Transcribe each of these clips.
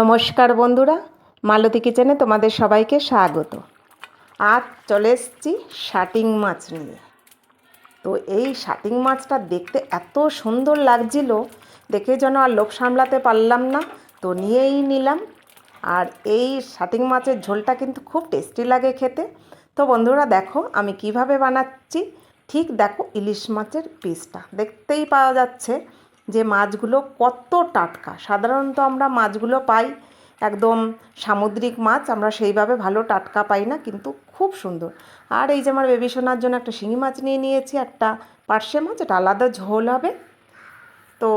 নমস্কার বন্ধুরা, মালতী কিচেনে তোমাদের সবাইকে স্বাগত। আজ চলে এসেছি শাটিং মাছ নিয়ে। তো এই শাটিং মাছটা দেখতে এত সুন্দর লাগছিল, দেখে যেন আর লোক সামলাতে পারলাম না, তো নিয়েই নিলাম। আর এই শাটিং মাছের ঝোলটা কিন্তু খুব টেস্টি লাগে খেতে। তো বন্ধুরা দেখো, আমি কীভাবে বানাচ্ছি। ঠিক দেখো ইলিশ মাছের পিসটা, দেখতেই পাওয়া যাচ্ছে। যে মাছগুলো কত টাটকা। সাধারণত আমরা মাছগুলো পাই একদম সামুদ্রিক মাছ, আমরা সেইভাবে ভালো টাটকা পাই না, কিন্তু খুব সুন্দর। আর এই যে আমার বেবি সোনার জন্য একটা শিঙি মাছ নিয়ে নিয়েছি, একটা পার্শে মাছ, এটা আলাদা ঝোল হবে। তো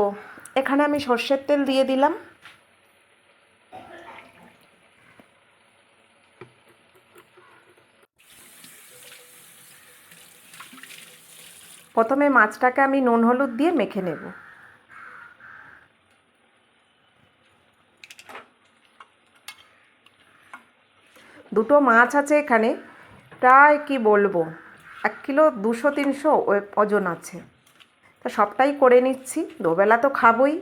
এখানে আমি সর্ষের তেল দিয়ে দিলাম। প্রথমে মাছটাকে আমি নুন হলুদ দিয়ে মেখে নেব। দুটো মাছ আছে এখানে। প্রায় কি বলব? এক কিলো দুশো, তিনশো ওজন আছে। তা সবটাই করে নিচ্ছি। দুবেলা তো খাবই।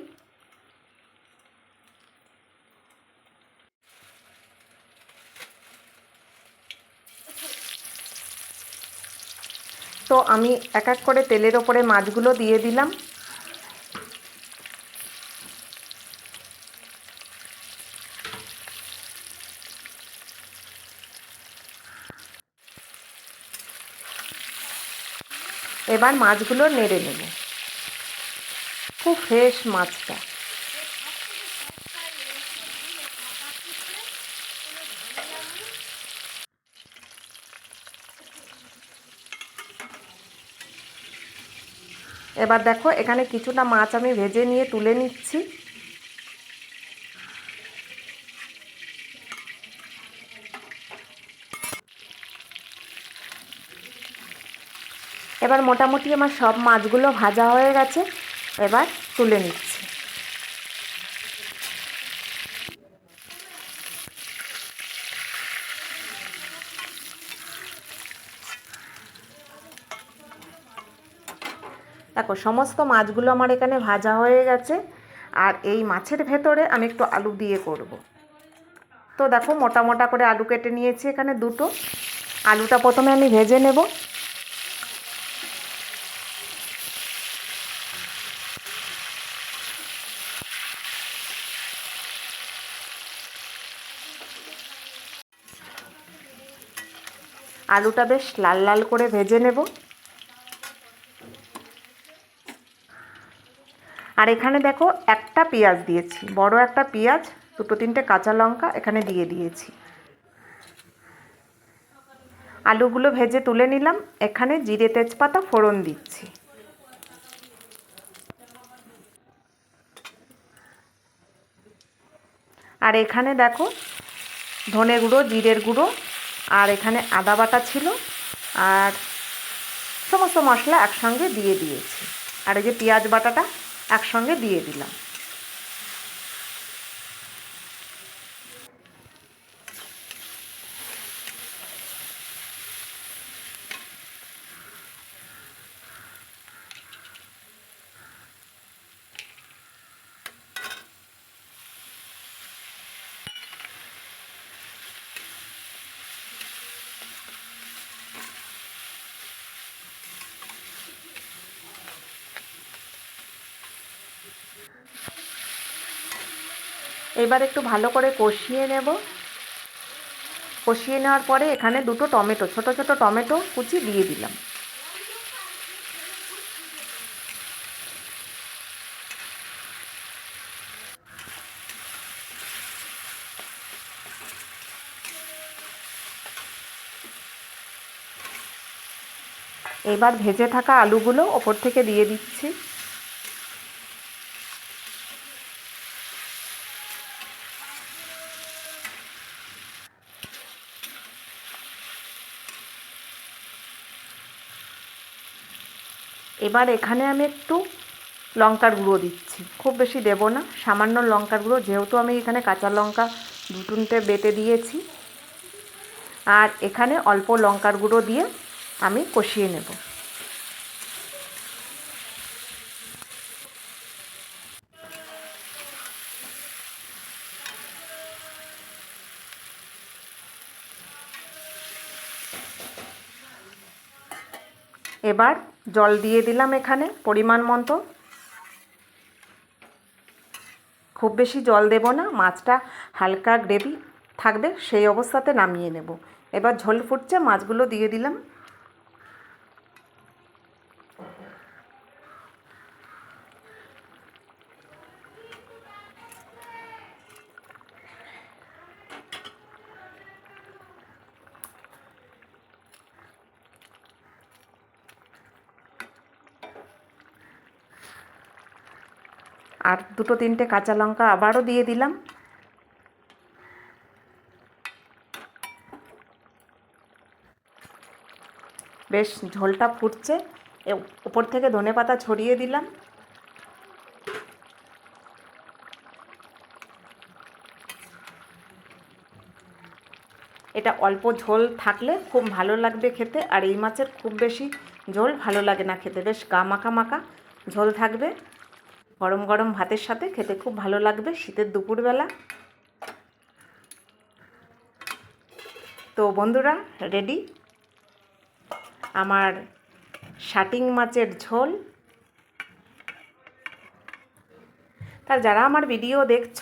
তো আমি এক এক করে তেলের ওপরে মাছগুলো দিয়ে দিলাম। এবার মাছগুলো নেড়ে নেব। খুব ফ্রেশ মাছটা। এবার দেখো, এখানে কিছুটা মাছ আমি ভেজে নিয়ে তুলে নিচ্ছি। এবার মোটামুটি আমার সব মাছগুলো ভাজা হয়ে গেছে, এবার তুলে নিচ্ছি। দেখো, সমস্ত মাছগুলো আমার এখানে ভাজা হয়ে গেছে, আর এই মাছের ভেতরে আমি একটু আলু দিয়ে করব। তো দেখো, মোটা মোটা করে আলু কেটে নিয়েছি এখানে দুটো। আলুটা প্রথমে আমি ভেজে নেব। আলুটা বেশ লাল লাল করে ভেজে নেব। আর এখানে দেখো একটা পেঁয়াজ দিয়েছি, বড় একটা পেঁয়াজ, দুটো তিনটে কাঁচা লঙ্কা এখানে দিয়ে দিয়েছি। আলুগুলো ভেজে তুলে নিলাম, এখানে জিরে তেজপাতা ফোড়ন দিচ্ছি। আর এখানে দেখো ধনে গুঁড়ো, জিরের গুঁড়ো আর এখানে আদা বাটা ছিল আর সমস্ত মশলা একসঙ্গে দিয়ে দিয়েছি। আর এই যে পেঁয়াজ বাটাটা একসঙ্গে দিয়ে দিলাম। এবার একটু ভালো করে কষিয়ে নেব। কষিয়ে নেওয়ার পরে এখানে দুটো টমেটো, ছোট ছোট টমেটো কুচি দিয়ে দিলাম। এবার ভেজে থাকা আলুগুলো ওপর থেকে দিয়ে দিচ্ছি। এবার এখানে আমি একটু লঙ্কার গুঁড়ো দিচ্ছি। খুব বেশি দেব না, সামান্য লঙ্কার গুঁড়ো, যেহেতু আমি এখানে কাঁচা লঙ্কা দুটুনটে বেটে দিয়েছি। আর এখানে অল্প লঙ্কার গুঁড়ো দিয়ে আমি কষিয়ে নেব। এবার জল দিয়ে দিলাম এখানে, পরিমাণ মতো। খুব বেশি জল দেব না, মাছটা হালকা গ্রেভি থাকবে, সেই অবস্থাতে নামিয়ে নেব। এবার ঝোল ফুটছে, মাছগুলো দিয়ে দিলাম। আর দুটো তিনটে কাঁচা লঙ্কা আবারও দিয়ে দিলাম। বেশ ঝোলটা ফুটছে। এ উপর থেকে ধনে পাতা ছড়িয়ে দিলাম। এটা অল্প ঝোল থাকলে খুব ভালো লাগবে খেতে, আর এই মাছের খুব বেশি ঝোল ভালো লাগে না খেতে। বেশ গা মাখা মাখা ঝোল থাকবে। গরম গরম ভাতের সাথে খেতে খুব ভালো লাগবে শীতের দুপুরবেলা। তো বন্ধুরা রেডি আমার শাটিং মাছের ঝোল। তা যারা আমার ভিডিও দেখছ,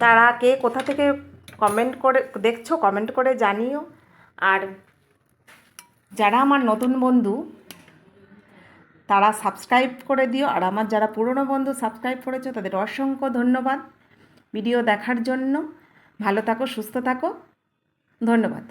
তারা কে কোথা থেকে কমেন্ট করে, দেখছ কমেন্ট করে জানিও। আর যারা আমার নতুন বন্ধু তারা সাবস্ক্রাইব করে দিও। আর আমার যারা পুরনো বন্ধু সাবস্ক্রাইব করেছ, তাদের অসংখ্য ধন্যবাদ। ভিডিও দেখার জন্য ভালো থাকো, সুস্থ থাকো। ধন্যবাদ।